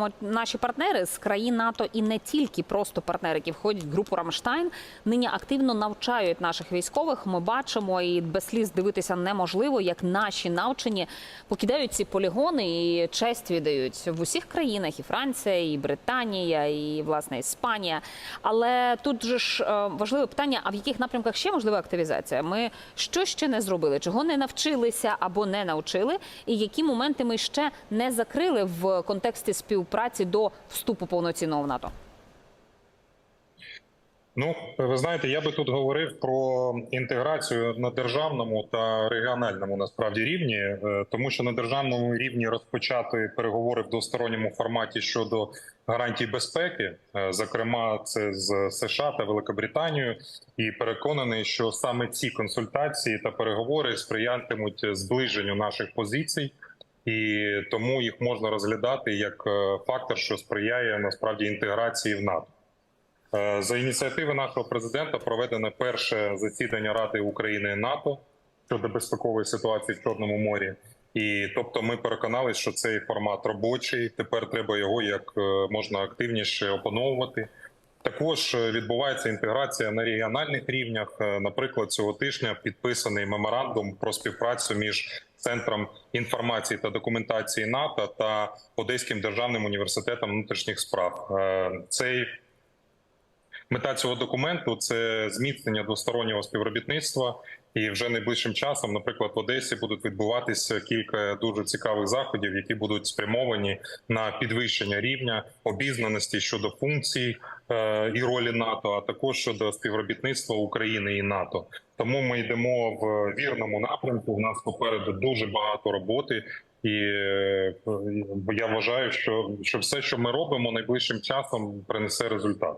бачимо, наші партнери з країн НАТО і не тільки просто партнери, які входять в групу Рамштайн, нині активно навчають наших військових. Ми бачимо і без сліз дивитися неможливо, як наші навчені покидають ці полігони і честь віддають в усіх країнах, і Франція, і Британія, і власне Іспанія. Але тут же ж е, важливе питання: а в яких напрямках ще можлива активізація? Ми що ще не зробили? Чого не навчилися або не навчили? І які моменти ми ще не закрили в контексті співпраці до вступу повноцінного в НАТО? Ну, ви знаєте, я би тут говорив про інтеграцію на державному та регіональному насправді рівні, е, тому що на державному рівні розпочати переговори в двосторонньому форматі щодо гарантій безпеки, е, зокрема, це з США та Великобританією, і переконаний, що саме ці консультації та переговори сприятимуть зближенню наших позицій. І тому їх можна розглядати як е, фактор, що сприяє насправді інтеграції в НАТО. Е, За ініціативи нашого президента проведено перше засідання Ради України і НАТО щодо безпекової ситуації в Чорному морі. І тобто, ми переконалися, що цей формат робочий. Тепер треба його як е, можна активніше опановувати. Також відбувається інтеграція на регіональних рівнях. Наприклад, цього тижня підписаний меморандум про співпрацю між центром інформації та документації НАТО та Одеським державним університетом внутрішніх справ. Е, Цей Мета цього документу це зміцнення двостороннього співробітництва, і вже найближчим часом, наприклад, в Одесі будуть відбуватися кілька дуже цікавих заходів, які будуть спрямовані на підвищення рівня обізнаності щодо функцій і ролі НАТО, а також щодо співробітництва України і НАТО. Тому ми йдемо в вірному напрямку. У нас попереду дуже багато роботи. І е, я вважаю, що, що все, що ми робимо найближчим часом, принесе результат.